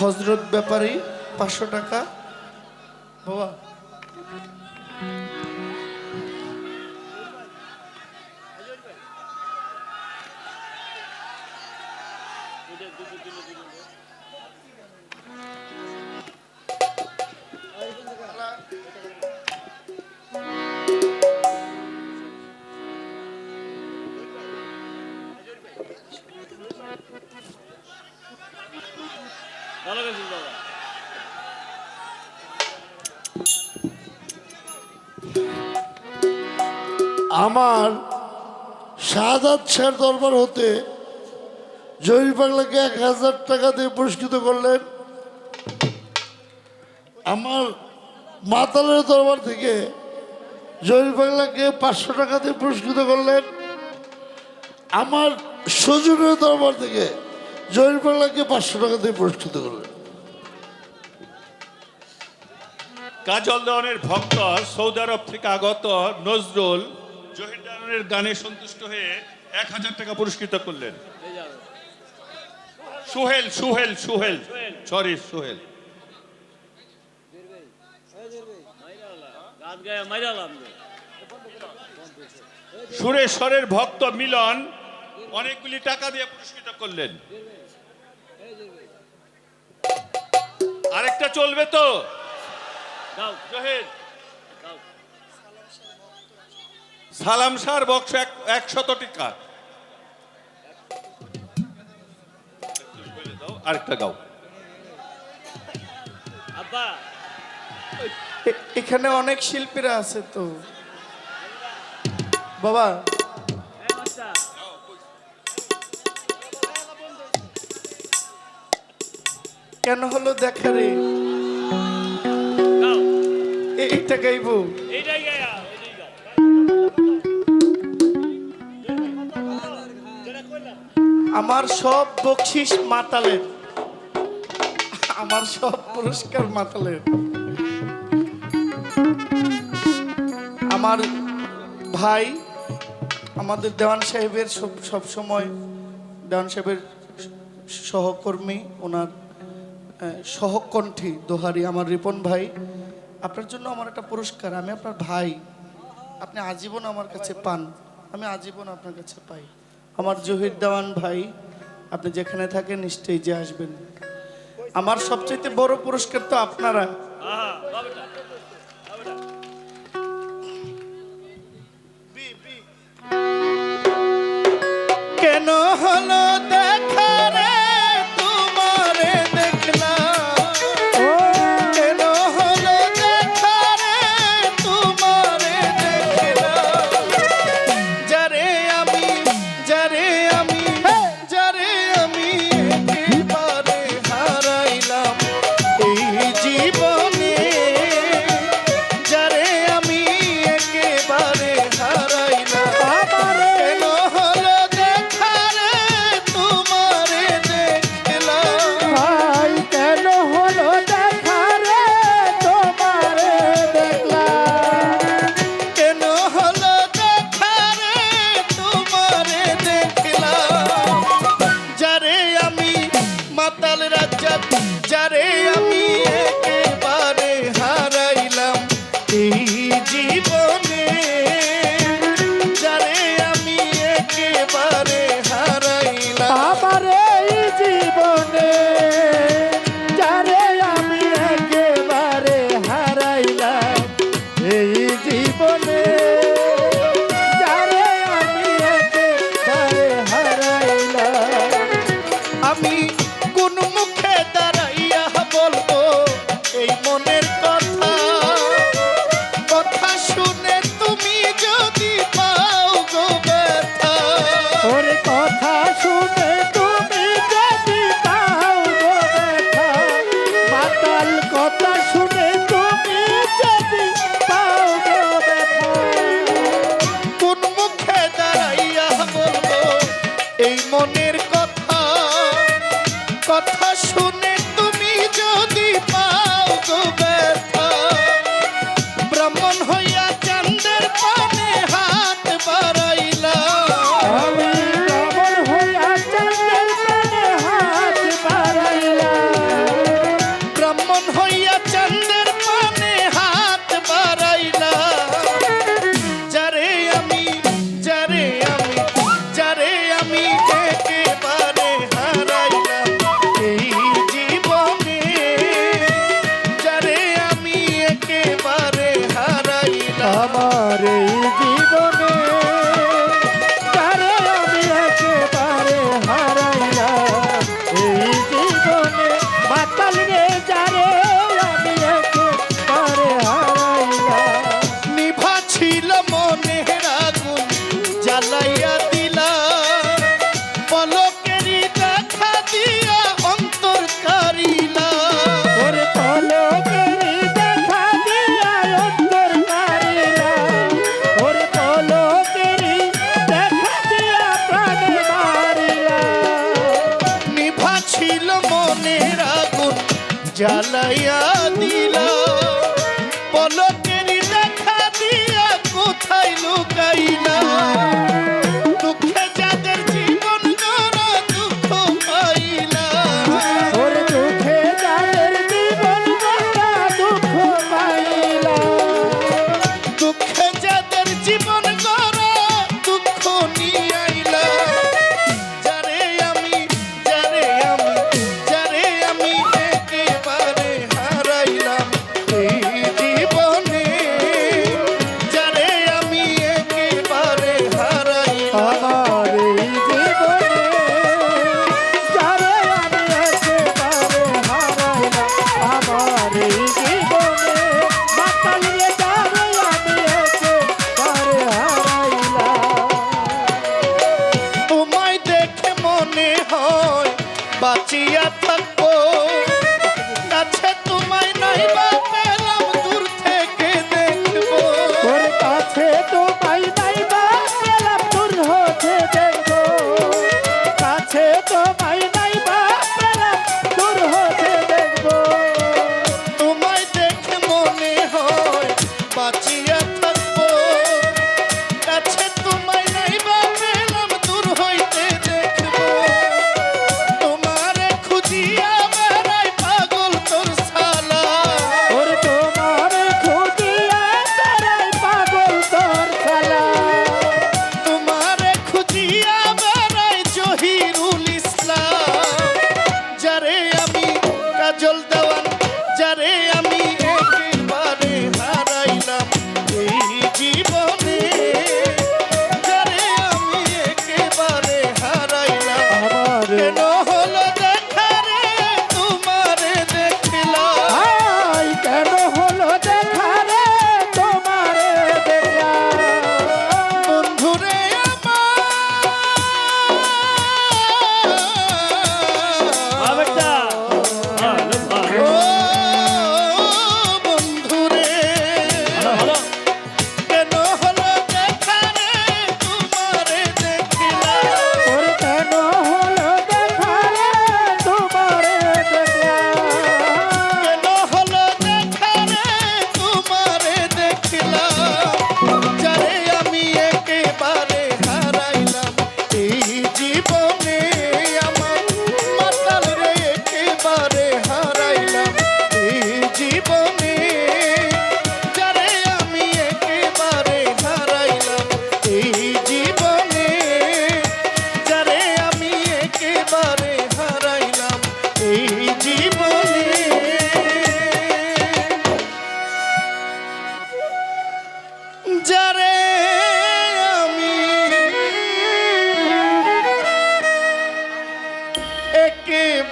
হজরত ব্যাপারী পাঁচশো টাকা? বাবা। আমার শাহাদাত শের দরবার হতে জহির পাগলাকে এক হাজার টাকা দিয়ে পুরস্কৃত করলেন। আমার মাতালের দরবার থেকে জহির পাগলাকে পাঁচশো টাকা দিয়ে পুরস্কৃত করলেন। আমার সজুরের দরবার থেকে জহির পাগলাকে পাঁচশো টাকা দিয়ে পুরস্কৃত করলেন। কাজল দেওয়ানের ভক্ত সৌদি আরব থেকে আগত নজরুল জহির গানে সন্তুষ্ট হয়ে এক হাজার টাকা পুরস্কৃত করলেন। সুহেল সুহেল সুহেল। সরি সুহেল। সুরেশ্বরের ভক্ত মিলন অনেকগুলি টাকা দিয়ে পুরস্কৃত করলেন। আরেকটা চলবে তো? জহির গাও সালাম সার বক্স এক একশত টাকা আরেকটা গাও। আব্বা। এখানে অনেক শিল্পীরা আছে তো। বাবা। কেন হলো দেখা রে? এইটা গাইবো। এইটাই গায়া। আমার সব বকশিস মাতালের। আমার সব পুরস্কার মাতালের। আমার ভাই, আমাদের দেওয়ান সাহেবের সব সব সময় দেওয়ান সাহেবের সহকর্মী, ওনার সহকণ্ঠী দোহারি, আমার রিপন ভাই। আপনার জন্য আমার একটা পুরস্কার, আমি আপনার ভাই। আপনি আজীবন আমার কাছে পান, আমি আজীবন আপনার কাছে পাই। আমার জহির দেওয়ান ভাই, আপনি যেখানে থাকেন নিশ্চয়ই যে আসবেন। আমার সবচেয়ে বড় পুরস্কার তো আপনারা। একেবারে শুনে তুমি যদি পাও লাইয়া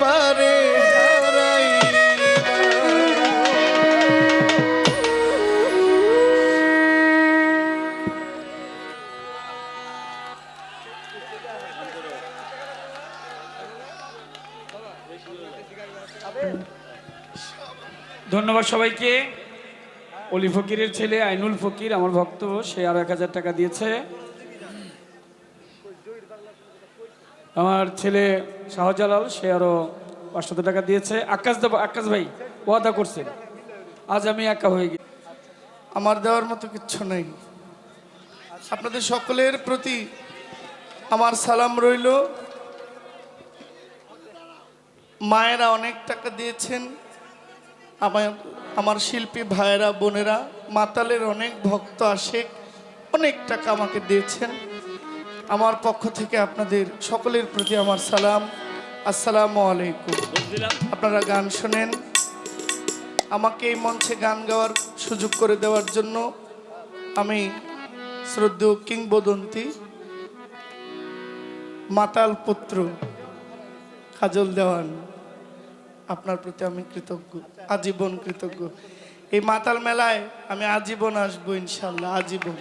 পারে ধন্যবাদ সবাইকে। অলি ফকিরের ছেলে আইনুল ফকির, আমার ভক্ত, সে আরও এক হাজার টাকা দিয়েছে। আমার ছেলে শাহজালাল, সে আরও পাঁচশত টাকা দিয়েছে। আকাশ দেব আকাশ ভাই, ওয়াদা করছে। আজ আমি একা হয়ে গেছি। আমার দেওয়ার মতো কিচ্ছু নেই। আপনাদের সকলের প্রতি আমার সালাম রইল। মায়েরা অনেক টাকা দিয়েছেন। আমার আমার শিল্পী ভাইয়েরা, বোনেরা, মাতালের অনেক ভক্ত আশেক অনেক টাকা আমাকে দিয়েছেন। আমার পক্ষ থেকে আপনাদের সকলের প্রতি আমার সালাম। আসসালামু আলাইকুম। আপনারা গান শোনেন। আমাকে এই মঞ্চে গান গাওয়ার সুযোগ করে দেওয়ার জন্য আমি শ্রদ্ধেয় কিংবদন্তি মাতাল পুত্র কাজল দেওয়ান। আপনার প্রতি আমি কৃতজ্ঞ, আজীবন কৃতজ্ঞ। এই মাতাল মেলায় আমি আজীবন আসব ইনশাল্লাহ, আজীবন।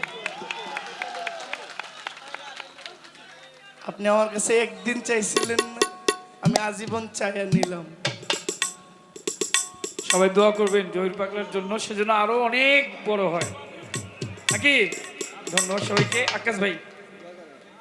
আপনি আমার কাছে একদিন চাইছিলেন না, আমি আজীবন চাইয়া নিলাম। সবাই দোয়া করবেন, জহির পাগলার জন্য, সেজন্য আরও অনেক বড় হয়। নাকি? ধন্যবাদ সবাইকে। আকাশ ভাই।